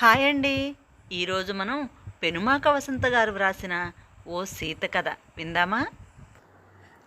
Hi అండి. ఈరోజు మనం పెనుమాక వసంత గారు వ్రాసిన ఓ సీత కథ. విందామా?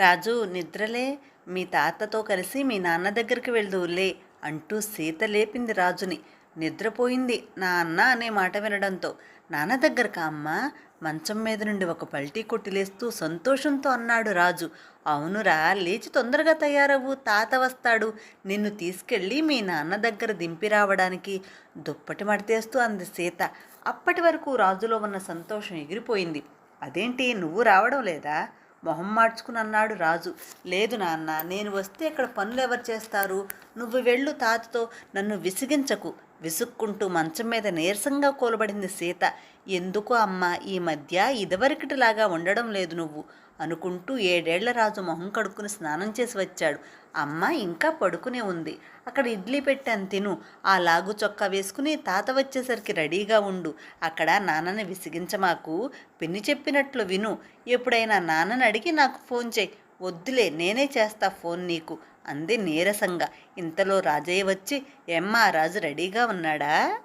రాజు నిద్రలే. మీ తాతతో కలిసి మీ నాన్న దగ్గరికి వెళ్దువులే అంటూ సీత లేపింది రాజుని. నిద్రపోయింది నా అన్న అనే మాట వినడంతో. నాన్న దగ్గరకా అమ్మా? మంచం మీద నుండి ఒక పల్టీ కొట్టిలేస్తూ సంతోషంతో అన్నాడు రాజు. అవునురా లేచి తొందరగా తయారవు తాత వస్తాడు. నిన్ను తీసుకెళ్ళి మీ నాన్న దగ్గర దింపి రావడానికి దుప్పటి మడతేస్తూ అంది సీత. అప్పటి వరకు రాజులో ఉన్న సంతోషం ఎగిరిపోయింది. అదేంటి నువ్వు రావడం లేదా? మొహం మార్చుకుని అన్నాడు రాజు. లేదు నాన్న నేను వస్తే ఇక్కడ పనులు ఎవరు చేస్తారు? నువ్వు వెళ్ళు తాతతో నన్ను విసిగించకు. విసుక్కుంటూ మంచం మీద నీరసంగా కూలబడింది సీత. ఎందుకు అమ్మ ఈ మధ్య ఇదివరకటిలాగా ఉండడం లేదు నువ్వు అనుకుంటూ ఏడేళ్ళ రాజు మొహం కడుక్కుని స్నానం చేసి వచ్చాడు. అమ్మ ఇంకా పడుకునే ఉంది. అక్కడ ఇడ్లీ పెట్టాను తిను. ఆ లాగు చొక్కా వేసుకుని తాత వచ్చేసరికి రెడీగా ఉండు. అక్కడ నాన్నని విసిగించమాకు. పిన్ని చెప్పినట్లు విను. ఎప్పుడైనా నాన్నని అడిగి నాకు ఫోన్ చేయి. వద్దులే నేనే చేస్తా ఫోన్ నీకు అంది నీరసంగా. ఇంతలో రాజయ్య వచ్చి ఏమ్మా రాజు రెడీగా ఉన్నాడా?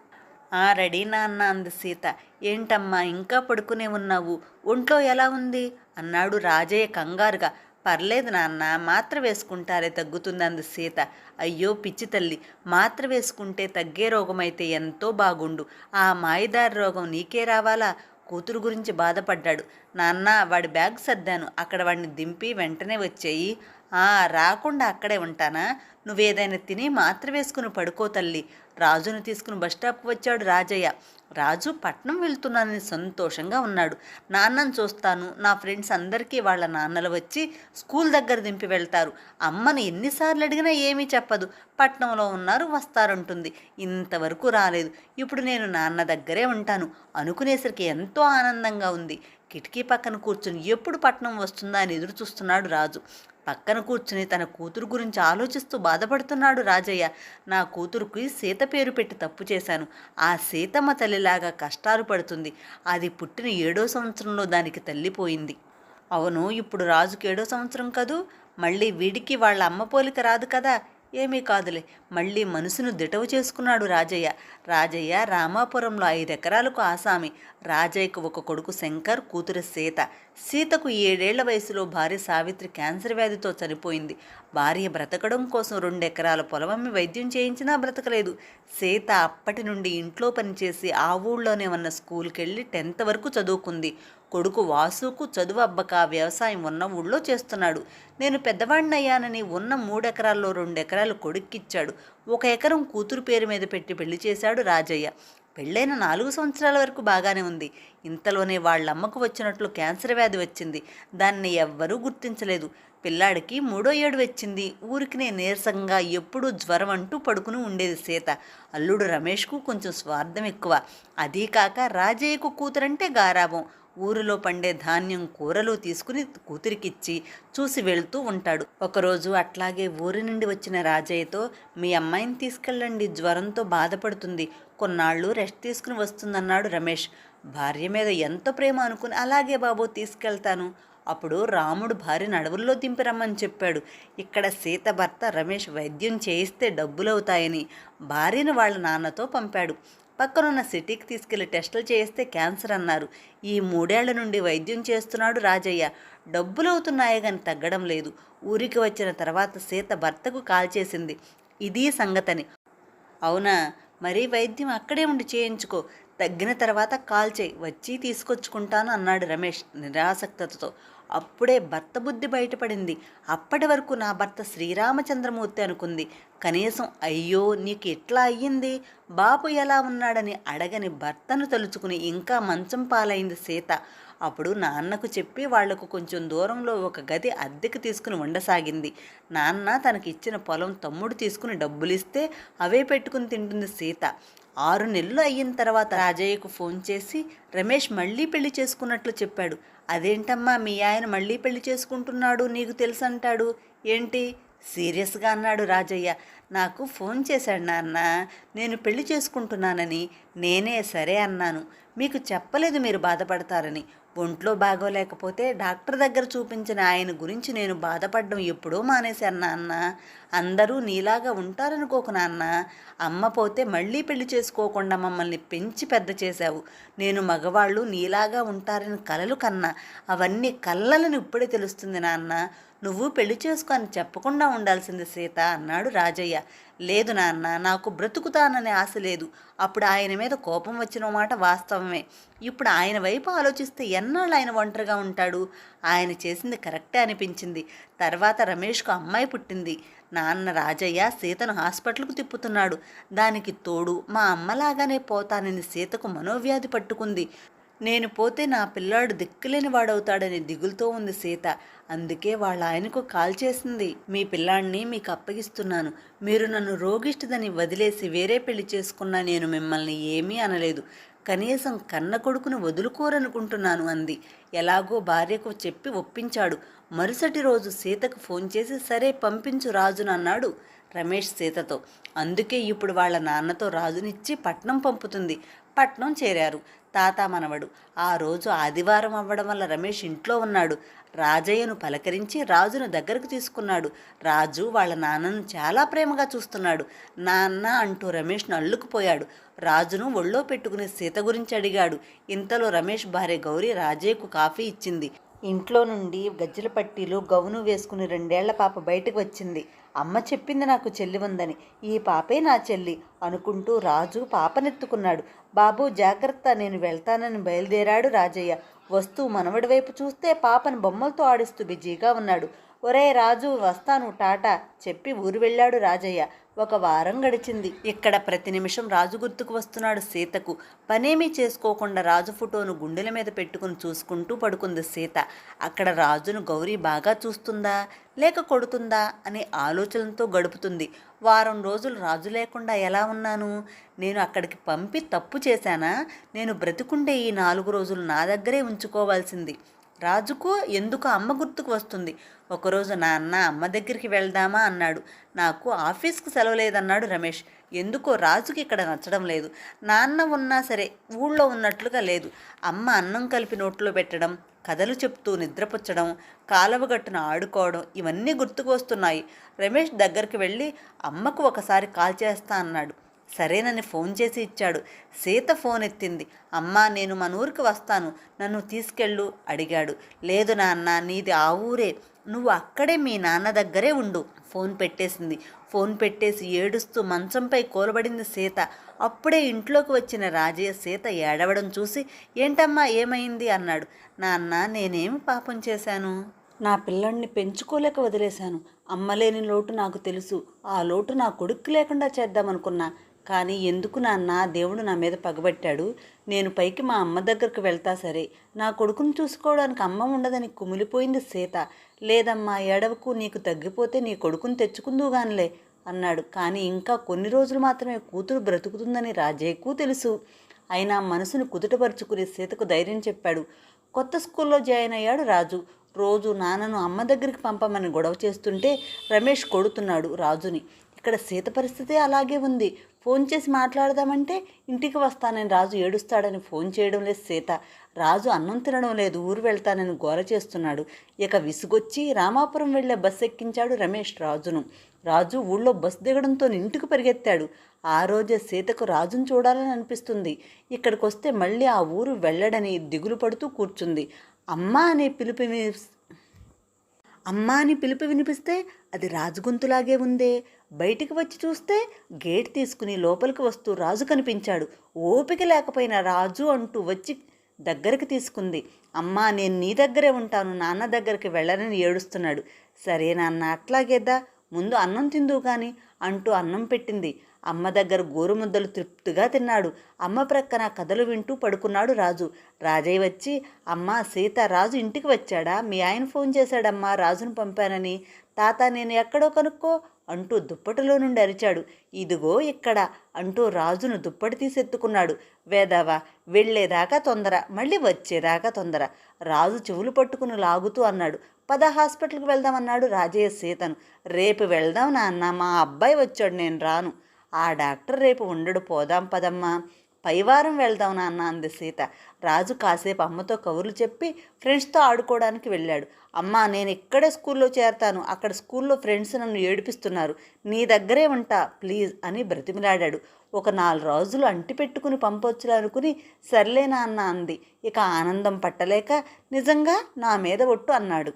ఆ రెడీ నాన్న అంది సీత. ఏంటమ్మా ఇంకా పడుకునే ఉన్నావు? ఒంట్లో ఎలా ఉంది? అన్నాడు రాజయ్య కంగారుగా. పర్లేదు నాన్న మాత్ర వేసుకుంటారే తగ్గుతుంది అంది సీత. అయ్యో పిచ్చి తల్లి మాత్ర వేసుకుంటే తగ్గే రోగమైతే ఎంతో బాగుండు. ఆ మాయదారి రోగం నీకే రావాలా? కూతురు గురించి బాధపడ్డాడు. నాన్న వాడి బ్యాగ్ సర్దాను. అక్కడ వాడిని దింపి వెంటనే వచ్చేయి. ఆ రాకుండా అక్కడే ఉంటానా? నువ్వేదైనా తిని మాత్ర వేసుకుని పడుకో తల్లి. రాజును తీసుకుని బస్టాప్కి వచ్చాడు రాజయ్య. రాజు పట్నం వెళ్తున్నానని సంతోషంగా ఉన్నాడు. నాన్నను చూస్తాను. నా ఫ్రెండ్స్ అందరికీ వాళ్ళ నాన్నలు వచ్చి స్కూల్ దగ్గర దింపి వెళ్తారు. అమ్మని ఎన్నిసార్లు అడిగినా ఏమీ చెప్పదు. పట్నంలో ఉన్నారు వస్తారంటుంది. ఇంతవరకు రాలేదు. ఇప్పుడు నేను నాన్న దగ్గరే ఉంటాను. అనుకునేసరికి ఎంతో ఆనందంగా ఉంది. కిటికీ పక్కన కూర్చుని ఎప్పుడు పట్నం వస్తుందా అని ఎదురు చూస్తున్నాడు రాజు. పక్కన కూర్చుని తన కూతురు గురించి ఆలోచిస్తూ బాధపడుతున్నాడు రాజయ్య. నా కూతురుకి సీత పేరు పెట్టి తప్పు చేశాను. ఆ సీతమ్మ తల్లిలాగా కష్టాలు పడుతుంది. అది పుట్టిన ఏడో సంవత్సరంలో దానికి తల్లిపోయింది. అవును ఇప్పుడు రాజుకి ఏడో సంవత్సరం కదూ? మళ్ళీ వీడికి వాళ్ళ అమ్మ పోలిక రాదు కదా. ఏమీ కాదులే. మళ్ళీ మనసును దిటవు చేసుకున్నాడు రాజయ్య. రాజయ్య రామాపురంలో ఐదు ఎకరాలకు ఆసామి. రాజయ్యకు ఒక కొడుకు శంకర్ కూతురు సీత. సీతకు ఏడేళ్ళ వయసులో భార్య సావిత్రి క్యాన్సర్ వ్యాధితో చనిపోయింది. భార్య బ్రతకడం కోసం రెండు ఎకరాల పొలమమ్మి వైద్యం చేయించినా బ్రతకలేదు. సీత అప్పటి నుండి ఇంట్లో పనిచేసి ఆ ఊళ్ళోనే ఉన్న స్కూల్కి వెళ్ళి టెన్త్ వరకు చదువుకుంది. కొడుకు వాసుకు చదువు అబ్బక వ్యవసాయం ఉన్న ఊళ్ళో చేస్తున్నాడు. నేను పెద్దవాడినయ్యానని ఉన్న మూడెకరాల్లో రెండు ఎకరాలు కొడుక్కిచ్చాడు. ఒక ఎకరం కూతురు పేరు మీద పెట్టి పెళ్ళి చేశాడు రాజయ్య. పెళ్ళైన నాలుగు సంవత్సరాల వరకు బాగానే ఉంది. ఇంతలోనే వాళ్ళమ్మకు వచ్చినట్లు క్యాన్సర్ వ్యాధి వచ్చింది. దాన్ని ఎవ్వరూ గుర్తించలేదు. పిల్లాడికి మూడో ఏడు వచ్చింది. ఊరికినే నీరసంగా ఎప్పుడూ జ్వరం అంటూ పడుకుని ఉండేది సీత. అల్లుడు రమేష్కు కొంచెం స్వార్థం ఎక్కువ. అదీ కాక రాజయ్యకు కూతురంటే గారాభం. ఊరిలో పండే ధాన్యం కూరలు తీసుకుని కూతురికిచ్చి చూసి వెళ్తూ ఉంటాడు. ఒకరోజు అట్లాగే ఊరి నుండి వచ్చిన రాజయ్యతో మీ అమ్మాయిని తీసుకెళ్ళండి జ్వరంతో బాధపడుతుంది. కొన్నాళ్ళు రెస్ట్ తీసుకుని వస్తుందన్నాడు రమేష్. భార్య మీద ఎంతో ప్రేమ అనుకుని అలాగే బాబు తీసుకెళ్తాను. అప్పుడు రాముడు భార్య అడవుల్లో దింపి రమ్మని చెప్పాడు. ఇక్కడ సీత భర్త రమేష్ వైద్యం చేయిస్తే డబ్బులవుతాయని భార్యను వాళ్ళ నాన్నతో పంపాడు. పక్కనున్న సిటీకి తీసుకెళ్ళి టెస్టులు చేయిస్తే క్యాన్సర్ అన్నారు. ఈ మూడేళ్ళ నుండి వైద్యం చేస్తున్నాడు రాజయ్య. డబ్బులు అవుతున్నాయే కానీ తగ్గడం లేదు. ఊరికి వచ్చిన తర్వాత సీత భర్తకు కాల్ చేసింది. ఇది సంగతని. అవునా? మరీ వైద్యం అక్కడే ఉండి చేయించుకో. తగ్గిన తర్వాత కాల్ చేయి. వచ్చి తీసుకొచ్చుకుంటాను అన్నాడు రమేష్ నిరాసక్తతో అప్పుడే భర్త బుద్ధి బయటపడింది. అప్పటి వరకు నా భర్త శ్రీరామచంద్రమూర్తి అనుకుంది. కనీసం అయ్యో నీకు ఎట్లా అయ్యింది? బాపు ఎలా ఉన్నాడని అడగని భర్తను తలుచుకుని ఇంకా మంచం పాలైంది సీత. అప్పుడు నాన్నకు చెప్పి వాళ్ళకు కొంచెం దూరంలో ఒక గది అద్దెకు తీసుకుని ఉండసాగింది నాన్న తనకి ఇచ్చిన పొలం తమ్ముడు తీసుకుని డబ్బులిస్తే అవే పెట్టుకుని తింటుంది సీత. ఆరు నెలలు అయిన తర్వాత రాజయ్యకు ఫోన్ చేసి రమేష్ మళ్ళీ పెళ్ళి చేసుకున్నట్లు చెప్పాడు. అదేంటమ్మా మీ ఆయన మళ్ళీ పెళ్ళి చేసుకుంటున్నాడు నీకు తెలుసంటాడు? ఏంటి? సీరియస్గా అన్నాడు రాజయ్య. నాకు ఫోన్ చేశాడు నాన్న. నేను పెళ్ళి చేసుకుంటున్నానని నేనే సరే అన్నాను. మీకు చెప్పలేదు మీరు బాధపడతారని. ఒంట్లో బాగోలేకపోతే డాక్టర్ దగ్గర చూపించిన ఆయన గురించి నేను బాధపడడం ఎప్పుడో మానేశాను నాన్న. అందరూ నీలాగా ఉంటారనుకోకు నాన్న. అమ్మ పోతే మళ్ళీ పెళ్ళి చేసుకోకుండా మమ్మల్ని పెంచి పెద్ద చేశావు. నేను మగవాళ్ళు నీలాగా ఉంటారని కలలు కన్నా అవన్నీ కళ్ళలను ఇప్పుడే తెలుస్తుంది నాన్న. నువ్వు పెళ్ళి చేసుకొని చెప్పకుండా ఉండాల్సింది సీత అన్నాడు రాజయ్య. లేదు నాన్న నాకు బ్రతుకుతాననే ఆశ లేదు. అప్పుడు ఆయన మీద కోపం వచ్చిన మాట వాస్తవమే. ఇప్పుడు ఆయన వైపు ఆలోచిస్తే ఎన్నాళ్ళు ఆయన ఒంటరిగా ఉంటాడు? ఆయన చేసింది కరెక్టే అనిపించింది. తర్వాత రమేష్కు అమ్మాయి పుట్టింది. నాన్న రాజయ్య సీతను హాస్పిటల్కు తిప్పుతున్నాడు. దానికి తోడు మా అమ్మలాగానే పోతానని సీతకు మనోవ్యాధి పట్టుకుంది. నేను పోతే నా పిల్లాడు దిక్కులేని వాడవుతాడని దిగులుతో ఉంది సీత. అందుకే వాళ్ళ ఆయనకు కాల్ చేసింది. మీ పిల్లాడిని మీకు అప్పగిస్తున్నాను. మీరు నన్ను రోగిష్టిదని వదిలేసి వేరే పెళ్ళి చేసుకున్నా నేను మిమ్మల్ని ఏమీ అనలేదు. కనీసం కన్న కొడుకును వదులుకోరనుకుంటున్నాను అంది. ఎలాగో భార్యకు చెప్పి ఒప్పించాడు. మరుసటి రోజు సీతకు ఫోన్ చేసి సరే పంపించు రాజునన్నాడు రమేష్ సీతతో. అందుకే ఇప్పుడు వాళ్ళ నాన్నతో రాజునిచ్చి పట్నం పంపుతుంది. పట్నం చేరారు. తాత మనవడు. ఆ రోజు ఆదివారం అవ్వడం వల్ల రమేష్ ఇంట్లో ఉన్నాడు. రాజయ్యను పలకరించి రాజును దగ్గరకు తీసుకున్నాడు. రాజు వాళ్ళ నాన్నను చాలా ప్రేమగా చూస్తున్నాడు. నాన్న అంటూ రమేష్ను అల్లుకుపోయాడు రాజును ఒళ్ళో పెట్టుకుని సీత గురించి అడిగాడు. ఇంతలో రమేష్ భార్య గౌరీ రాజయ్యకు కాఫీ ఇచ్చింది. ఇంట్లో నుండి గజ్జల పట్టీలు గౌను వేసుకుని రెండేళ్ళ పాప బయటకు వచ్చింది. అమ్మ చెప్పింది నాకు చెల్లి ఉందని ఈ పాపే నా చెల్లి అనుకుంటూ రాజు పాపనెత్తుకున్నాడు. బాబు జాగ్రత్త నేను వెళ్తానని బయలుదేరాడు రాజయ్య. వస్తూ మనవడి వైపు చూస్తే పాపను బొమ్మలతో ఆడిస్తూ బిజీగా ఉన్నాడు. ఒరే రాజు వస్తాను టాటా చెప్పి ఊరు వెళ్ళాడు రాజయ్య. ఒక వారం గడిచింది. ఇక్కడ ప్రతి నిమిషం రాజు గుర్తుకు వస్తున్నాడు సీతకు. పనేమీ చేసుకోకుండా రాజు ఫోటోను గుండెల మీద పెట్టుకుని చూసుకుంటూ పడుకుంది సీత. అక్కడ రాజును గౌరీ బాగా చూస్తుందా లేక కొడుతుందా అనే ఆలోచనలతో గడుపుతుంది. వారం రోజులు రాజు లేకుండా ఎలా ఉన్నాను? నేను అక్కడికి పంపి తప్పు చేశానా? నేను బ్రతికుండే ఈ నాలుగు రోజులు నా దగ్గరే ఉంచుకోవాల్సింది. రాజుకు ఎందుకు అమ్మ గుర్తుకు వస్తుంది? ఒకరోజు నాన్న అమ్మ దగ్గరికి వెళ్దామా అన్నాడు. నాకు ఆఫీస్కి సెలవు లేదన్నాడు రమేష్. ఎందుకో రాజుకి ఇక్కడ నచ్చడం లేదు. నాన్న ఉన్నా సరే ఊళ్ళో ఉన్నట్లుగా లేదు. అమ్మ అన్నం కలిపి నోట్లో పెట్టడం కథలు చెప్తూ నిద్రపుచ్చడం కాలవగట్టున ఆడుకోవడం ఇవన్నీ గుర్తుకు వస్తున్నాయి రమేష్ దగ్గరికి వెళ్ళి అమ్మకు ఒకసారి కాల్ చేస్తా అన్నాడు. సరేనని ఫోన్ చేసి ఇచ్చాడు. సీత ఫోన్ ఎత్తింది. అమ్మా నేను మన ఊరికి వస్తాను. నన్ను తీసుకెళ్ళు అడిగాడు. లేదు నాన్న నీది ఆ ఊరే. నువ్వు అక్కడే మీ నాన్న దగ్గరే ఉండు. ఫోన్ పెట్టేసింది. ఫోన్ పెట్టేసి ఏడుస్తూ మంచంపై కూలబడింది సీత. అప్పుడే ఇంట్లోకి వచ్చిన రాజయ్య సీత ఏడవడం చూసి ఏంటమ్మా ఏమైంది? అన్నాడు. నాన్న నేనేమి పాపం చేశాను? నా పిల్లల్ని పెంచుకోలేక వదిలేశాను. అమ్మలేని లోటు నాకు తెలుసు. ఆ లోటు నా కొడుకు లేకుండా చేద్దామనుకున్నా. కానీ ఎందుకు నాన్న దేవుడు నా మీద పగబట్టాడు? నేను పైకి మా అమ్మ దగ్గరకు వెళ్తా సరే. నా కొడుకును చూసుకోవడానికి అమ్మ ఉండదని కుమిలిపోయింది సీత. లేదమ్మా ఏడవకు నీకు తగ్గిపోతే నీ కొడుకుని తెచ్చుకుందుగానిలే అన్నాడు. కానీ ఇంకా కొన్ని రోజులు మాత్రమే కూతురు బ్రతుకుతుందని రాజయ్యకు తెలుసు. అయినా మనసును కుదుటపరుచుకుని సీతకు ధైర్యం చెప్పాడు. కొత్త స్కూల్లో జాయిన్ అయ్యాడు రాజు. రోజు నాన్నను అమ్మ దగ్గరికి పంపమని గొడవ చేస్తుంటే రమేష్ కొడుతున్నాడు రాజుని. ఇక్కడ సీత పరిస్థితి అలాగే ఉంది. ఫోన్ చేసి మాట్లాడదామంటే ఇంటికి వస్తానని రాజు ఏడుస్తాడని ఫోన్ చేయడం లేదు సీత. రాజు అన్నం తినడం లేదు ఊరు వెళ్తానని గోర చేస్తున్నాడు. ఇక విసుగొచ్చి రామాపురం వెళ్ళే బస్సు ఎక్కించాడు రమేష్ రాజును. రాజు ఊళ్ళో బస్సు దిగడంతో ఇంటికి పరిగెత్తాడు. ఆ రోజే సీతకు రాజును చూడాలని అనిపిస్తుంది. ఇక్కడికి వస్తే మళ్ళీ ఆ ఊరు వెళ్ళడని దిగులు పడుతూ కూర్చుంది. అమ్మ అనే పిలుపు అమ్మ అని పిలుపు వినిపిస్తే అది రాజుగొంతులాగే ఉందే. బయటికి వచ్చి చూస్తే గేట్ తీసుకుని లోపలికి వస్తూ రాజు కనిపించాడు. ఓపిక లేకపోయినా రాజు అంటూ వచ్చి దగ్గరికి తీసుకుంది. అమ్మా నేను నీ దగ్గరే ఉంటాను. నాన్న దగ్గరికి వెళ్ళనని ఏడుస్తున్నాడు. సరే నాన్న అట్లాగేదా ముందు అన్నం తిందువు కానీ అంటూ అన్నం పెట్టింది. అమ్మ దగ్గర గోరుముద్దలు తృప్తిగా తిన్నాడు. అమ్మ ప్రక్కన కథలు వింటూ పడుకున్నాడు రాజు. రాజయ్య వచ్చి అమ్మ సీత రాజు ఇంటికి వచ్చాడా? మీ ఆయన ఫోన్ చేశాడమ్మా రాజును పంపానని. తాత నేను ఎక్కడో కనుక్కో అంటూ దుప్పటిలో నుండి అరిచాడు. ఇదిగో ఇక్కడ అంటూ రాజును దుప్పటి తీసెత్తుకున్నాడు వేదావా వెళ్ళేదాకా తొందర మళ్ళీ వచ్చేదాకా తొందర. రాజు చెవులు పట్టుకుని లాగుతూ అన్నాడు. పద హాస్పిటల్కి వెళ్దామన్నాడు రాజయ్య సీతను. రేపు వెళ్దాం నాన్న మా అబ్బాయి వచ్చాడు నేను రాను. ఆ డాక్టర్ రేపు ఉండడు పోదాం పదమ్మా. పైవారం వెళ్దాం నాన్న అంది సీత. రాజు కాసేపు అమ్మతో కబుర్లు చెప్పి ఫ్రెండ్స్తో ఆడుకోవడానికి వెళ్ళాడు. అమ్మా నేను ఇక్కడే స్కూల్లో చేరతాను. అక్కడ స్కూల్లో ఫ్రెండ్స్ నన్ను ఏడిపిస్తున్నారు. నీ దగ్గరే ఉంటా ప్లీజ్ అని బ్రతిమిలాడాడు. ఒక నాలుగు రోజులు అంటిపెట్టుకుని పంపొచ్చులు అనుకుని సర్లే నాన్న అంది. ఇక ఆనందం పట్టలేక నిజంగా నా మీద ఒట్టు అన్నాడు.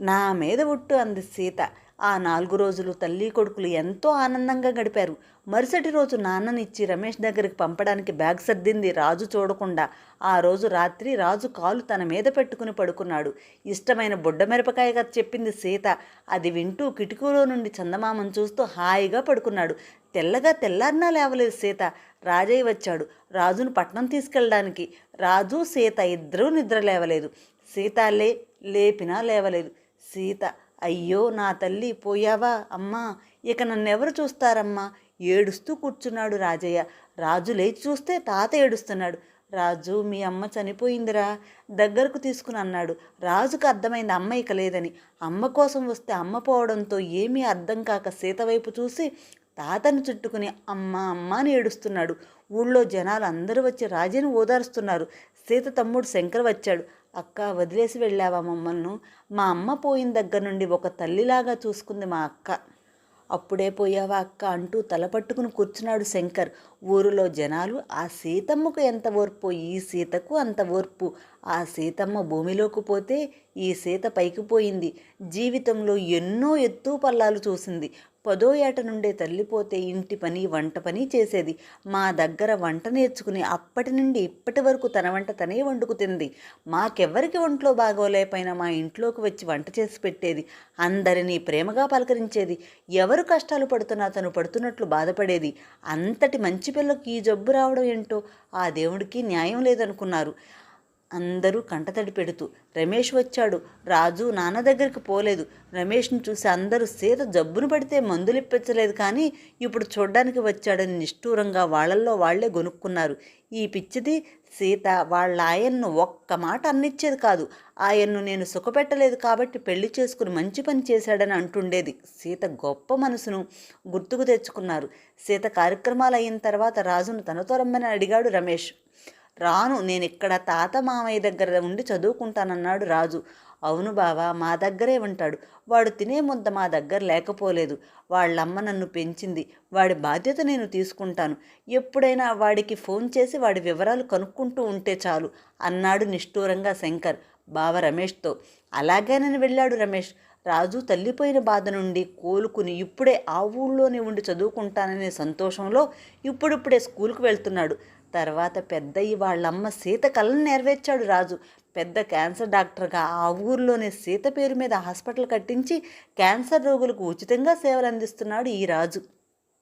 నా మీద ఒట్టు అంది సీత. ఆ నాలుగు రోజులు తల్లి కొడుకులు ఎంతో ఆనందంగా గడిపారు. మరుసటి రోజు నాన్ననిచ్చి రమేష్ దగ్గరికి పంపడానికి బ్యాగ్ సర్దింది రాజు చూడకుండా. ఆ రోజు రాత్రి రాజు కాలు తన మీద పెట్టుకుని పడుకున్నాడు. ఇష్టమైన బుడ్డ మిరపకాయగా చెప్పింది సీత. అది వింటూ కిటికీలో నుండి చందమామను చూస్తూ హాయిగా పడుకున్నాడు. తెల్లగా తెల్లారినా లేవలేదు సీత. రాజయ్య వచ్చాడు. రాజును పట్నం తీసుకెళ్ళడానికి. రాజు సీత ఇద్దరూ నిద్ర లేవలేదు. సీత లే లేపినా లేవలేదు. సీత అయ్యో నా తల్లి పోయావా అమ్మా? ఇక నన్నెవరు చూస్తారమ్మా? ఏడుస్తూ కూర్చున్నాడు రాజయ్య. రాజు లేచి చూస్తే తాత ఏడుస్తున్నాడు. రాజు మీ అమ్మ చనిపోయిందిరా దగ్గరకు తీసుకుని అన్నాడు. రాజుకు అర్థమైంది అమ్మ ఇక లేదని. అమ్మ కోసం వస్తే అమ్మ పోవడంతో ఏమీ అర్థం కాక సీత వైపు చూసి తాతను చుట్టుకుని అమ్మ అమ్మ అని ఏడుస్తున్నాడు. ఊళ్ళో జనాలు అందరూ వచ్చి రాజుని ఓదారుస్తున్నారు. సీత తమ్ముడు శంకర్ వచ్చాడు. అక్క వదిలేసి వెళ్ళావా మమ్మల్ని? మా అమ్మ పోయిన దగ్గర నుండి ఒక తల్లిలాగా చూసుకుంది మా అక్క. అప్పుడే పోయావా అక్క అంటూ తల పట్టుకుని కూర్చున్నాడు శంకర్. ఊరిలో జనాలు ఆ సీతమ్మకు ఎంత ఓర్పు? ఈ సీతకు అంత ఓర్పు. ఆ సీతమ్మ భూమిలోకి పోతే ఈ సీత పైకి పోయింది. జీవితంలో ఎన్నో ఎత్తు పల్లాలు చూసింది. పదో ఏట నుండే తల్లిపోతే ఇంటి పని వంట పని చేసేది. మా దగ్గర వంట నేర్చుకుని అప్పటి నుండి ఇప్పటి వరకు తన వంట తనే వండుకు తింది మాకెవ్వరికి ఒంట్లో బాగోలేకపోయినా మా ఇంట్లోకి వచ్చి వంట చేసి పెట్టేది. అందరినీ ప్రేమగా పలకరించేది. ఎవరు కష్టాలు పడుతున్నా తను పడుతున్నట్లు బాధపడేది. అంతటి మంచి పిల్లకి ఈ జబ్బు రావడం ఏంటో ఆ దేవుడికి న్యాయం లేదనుకున్నారు. అందరూ కంటతడి పెడుతూ రమేష్ వచ్చాడు. రాజు నాన్న దగ్గరికి పోలేదు. రమేష్ని చూసి అందరూ సీత జబ్బును పడితే మందులు ఇప్పించలేదు కానీ ఇప్పుడు చూడ్డానికి వచ్చాడని నిష్ఠూరంగా వాళ్ళల్లో వాళ్ళే గొనుక్కున్నారు. ఈ పిచ్చిది సీత వాళ్ళ ఆయన్ను ఒక్క మాట అన్నిచ్చేది కాదు. ఆయన్ను నేను సుఖపెట్టలేదు కాబట్టి పెళ్ళి చేసుకుని మంచి పని చేశాడని అంటుండేది సీత గొప్ప మనసును గుర్తుకు తెచ్చుకున్నారు. సీత కార్యక్రమాలు అయిన తర్వాత రాజును తనతో రమ్మని అడిగాడు రమేష్. రాను నేను ఇక్కడ తాత మామయ్య దగ్గర ఉండి చదువుకుంటానన్నాడు రాజు. అవును బావా మా దగ్గరే ఉంటాడు. వాడు తినే ముద్ద మా దగ్గర లేకపోలేదు. వాళ్ళమ్మ నన్ను పెంచింది. వాడి బాధ్యత నేను తీసుకుంటాను. ఎప్పుడైనా వాడికి ఫోన్ చేసి వాడి వివరాలు కనుక్కుంటూ ఉంటే చాలు అన్నాడు నిష్ఠూరంగా శంకర్. బావ రమేష్తో అలాగేనని వెళ్ళాడు రమేష్. రాజు తల్లిపోయిన బాధ నుండి కోలుకుని ఇప్పుడే ఆ ఊళ్ళోనే ఉండి చదువుకుంటాననే సంతోషంలో ఇప్పుడిప్పుడే స్కూల్కి వెళ్తున్నాడు. తర్వాత పెద్దయ్యి వాళ్ళమ్మ సీత కళ్ళను నెరవేర్చాడు రాజు. పెద్ద క్యాన్సర్ డాక్టర్గా ఆ ఊర్లోనే సీత పేరు మీద హాస్పిటల్ కట్టించి క్యాన్సర్ రోగులకు ఉచితంగా సేవలు అందిస్తున్నాడు ఈ రాజు.